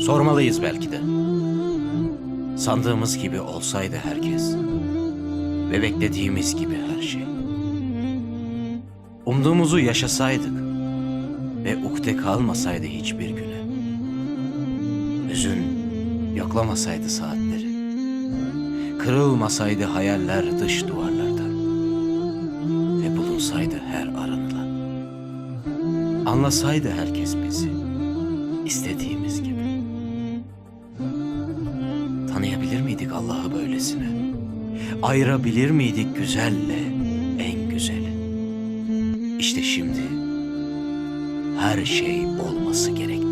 Sormalıyız belki de. Sandığımız gibi olsaydı herkes ve beklediğimiz gibi her şey. Umduğumuzu yaşasaydık ve ukde kalmasaydı hiçbir güne. Hüzün yoklamasaydı saatleri. Kırılmasaydı hayaller dış duvarlardan ve bulunsaydı her aranılan. Anlasaydı herkes bizi istediğimiz gibi. Tanıyabilir miydik Allah'ı böylesine? Ayırabilir miydik güzelle en güzeli? İşte şimdi her şey olması gerektiği